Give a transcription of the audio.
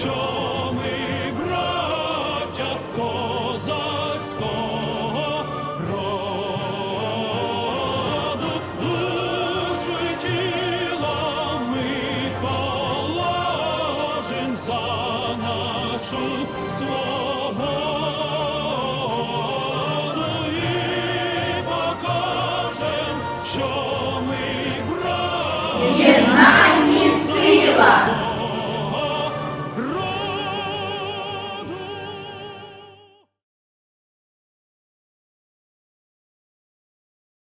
що ми браття козацького роду, ми положим за нашу свободу покажем, що ми браття.